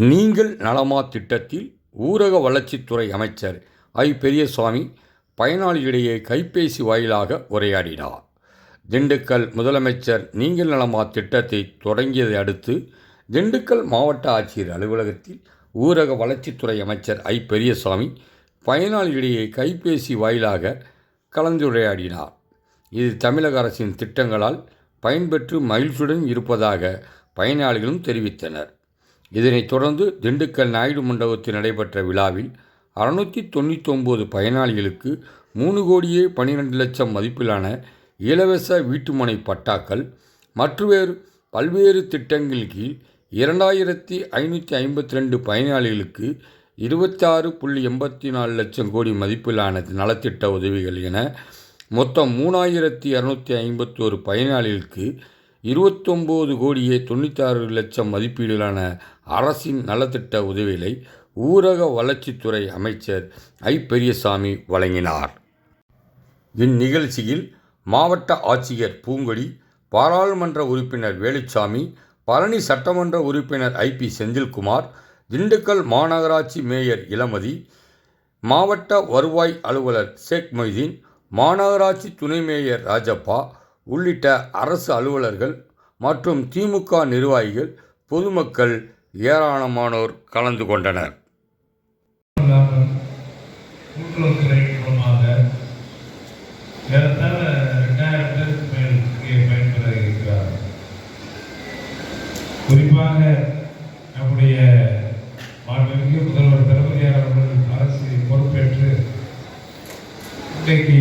நீங்கள் நலமா திட்டத்தில் ஊரக வளர்ச்சித்துறை அமைச்சர் ஐ. பெரியசாமி பயனாளிகளிடையே கைபேசி வாயிலாக உரையாடினார். திண்டுக்கல் முதலமைச்சர் நீங்கள் நலமா திட்டத்தை தொடங்கியதை அடுத்து திண்டுக்கல் மாவட்ட ஆட்சியர் அலுவலகத்தில் ஊரக வளர்ச்சித்துறை அமைச்சர் ஐ. பெரியசாமி பயனாளிகளிடையே கைபேசி வாயிலாக கலந்துரையாடினார். இது தமிழக அரசின் திட்டங்களால் பயன்பெற்று மகிழ்ச்சியுடன் இருப்பதாக பயனாளிகளும் தெரிவித்தனர். இதனைத் தொடர்ந்து திண்டுக்கல் நாயுடு மண்டபத்தில் நடைபெற்ற விழாவில் அறுநூற்றி தொண்ணூத்தொம்பது பயனாளிகளுக்கு மூணு கோடியே பன்னிரெண்டு லட்சம் மதிப்பிலான இலவச வீட்டுமனை பட்டாக்கள் மற்றவேறு பல்வேறு திட்டங்கள் கீழ் இரண்டாயிரத்தி ஐநூற்றி ஐம்பத்தி ரெண்டு பயனாளிகளுக்கு இருபத்தாறு புள்ளி எண்பத்தி நாலு லட்சம் கோடி மதிப்பிலான நலத்திட்ட உதவிகள் என மொத்தம் மூணாயிரத்தி இரநூத்தி ஐம்பத்தோரு பயனாளிகளுக்கு இருபத்தொம்போது கோடியே தொண்ணூத்தாறு லட்சம் மதிப்பீடுகளான அரசின் நலத்திட்ட உதவிகளை ஊரக வளர்ச்சித்துறை அமைச்சர் ஐ. பெரியசாமி வழங்கினார். இந்நிகழ்ச்சியில் மாவட்ட ஆட்சியர் பூங்கொடி பாராளுமன்ற உறுப்பினர் வேலுச்சாமி பழனி சட்டமன்ற உறுப்பினர் ஐ. பி. செந்தில்குமார் திண்டுக்கல் மாநகராட்சி மேயர் இளமதி மாவட்ட வருவாய் அலுவலர் ஷேக் மொய்தீன் மாநகராட்சி துணை மேயர் ராஜப்பா உள்ளிட்ட அரசு அலுவலர்கள் மற்றும் திமுக நிர்வாகிகள் பொதுமக்கள் ஏராளமானோர் கலந்து கொண்டனர். கூட்டுறவுத்துறை மூலமாக ஏறத்தாழ ரெண்டாயிரம் பேருக்கு மேல் பயன்பெற இருக்கிறார் குறிப்பாக நம்முடைய மாண்புமிகு முதல்வர் தளபதியார் அவர்கள் அரசு பொறுப்பேற்று இன்றைக்கு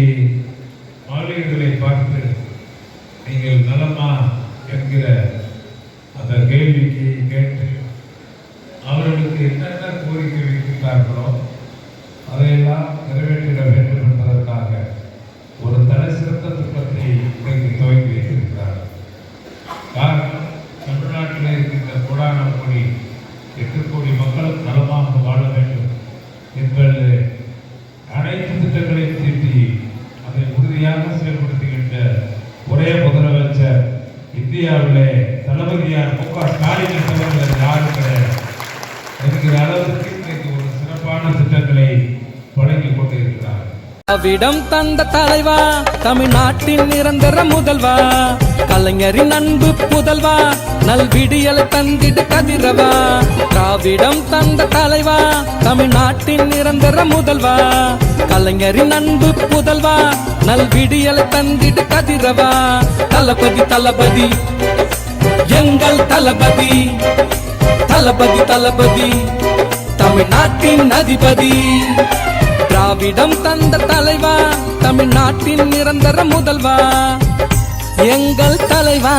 இந்தியாவில் தளபதியார் மு க ஸ்டாலின் என்பவர்கள் யாரும் கிடையாது என்கிற அளவுக்கு இன்றைக்கு ஒரு சிறப்பான திட்டங்களை வழங்கி கொண்டிருக்கிறார். அவிடம் தந்த தலைவா தமிழ்நாட்டின் நிரந்தர முதல்வா. கலைஞரின் அன்பு புதல்வா நல் நல்விடியலை தந்திட கதிரவா திராவிடம் தந்த தலைவா தமிழ்நாட்டின் நிரந்தர முதல்வா கலைஞரின் அன்பு புதல்வா நல் நல்விடியலை தந்திட கதிரவா தளபதி தளபதி எங்கள் தளபதி தளபதி தளபதி தமிழ்நாட்டின் அதிபதி. திராவிடம் தந்த தலைவா தமிழ்நாட்டின் நிரந்தர முதல்வா எங்கள் தலைவா.